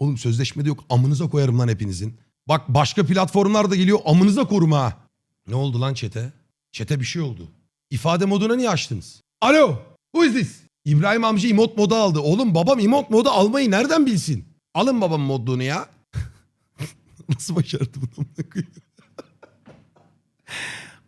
Oğlum sözleşmede yok amınıza koyarım lan hepinizin. Bak başka platformlar da geliyor amınıza korum ha. Ne oldu lan çete? Çete bir şey oldu. İfade moduna niye açtınız? Alo who is this? İbrahim amca emot modu aldı. Oğlum babam emot modu almayı nereden bilsin? Alın babam modluğunu ya. Nasıl başardı bunu?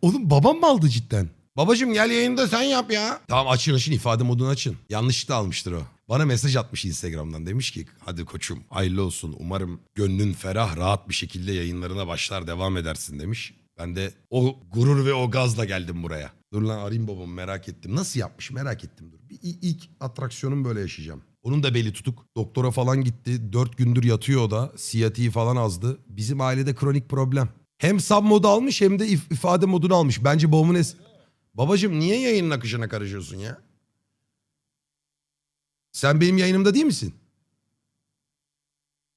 Oğlum babam mı aldı cidden? Babacım gel yayında sen yap ya. Tamam açın açın ifade modunu açın. Yanlışlıkla almıştır o. Bana mesaj atmış Instagram'dan. Demiş ki hadi koçum hayırlı olsun. Umarım gönlün ferah rahat bir şekilde yayınlarına başlar devam edersin demiş. Ben de o gurur ve o gazla geldim buraya. Dur lan arayayım babamı merak ettim. Nasıl yapmış merak ettim dur. Bir ilk atraksiyonum böyle yaşayacağım. Onun da beli tutuk. Doktora falan gitti. Dört gündür yatıyor o da. Siyatiği falan azdı. Bizim ailede kronik problem. Hem sub modu almış hem de if- ifade modunu almış. Bence babamın es... Babacım niye yayının akışına karışıyorsun ya? Sen benim yayınımda değil misin?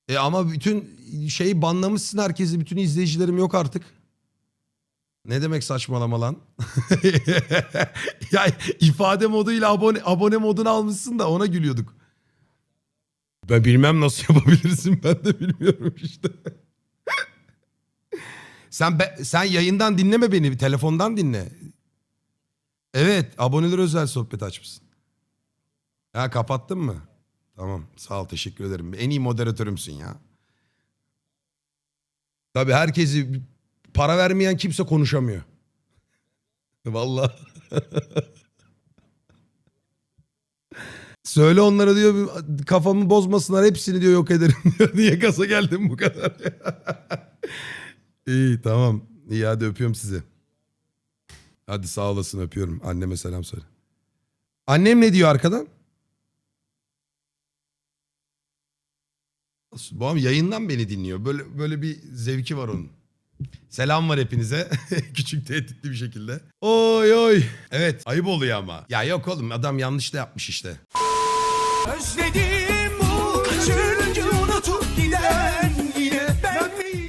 E ama bütün şeyi banlamışsın herkesi. Bütün izleyicilerim yok artık. Ne demek saçmalama lan? ya ifade moduyla abone, abone modunu almışsın da ona gülüyorduk. Ben bilmem nasıl yapabilirsin ben de bilmiyorum işte. sen be- sen yayından dinleme beni telefondan dinle. Evet aboneler özel sohbet açmışsın. Ha kapattın mı? Tamam sağ ol teşekkür ederim. En iyi moderatörümsün ya. Tabii herkesi para vermeyen kimse konuşamıyor. Vallahi. Söyle onlara diyor kafamı bozmasınlar hepsini diyor yok ederim diyor. Niye kasa geldim bu kadar? İyi tamam. İyi hadi öpüyorum sizi. Hadi sağ olasın öpüyorum. Anneme selam söyle. Annem ne diyor arkadan? Babam yayından beni dinliyor. Böyle böyle bir zevki var onun. Selam var hepinize. Küçük tehditli bir şekilde. Oy oy. Evet ayıp oluyor ama. Ya yok oğlum adam yanlış da yapmış işte. Özledim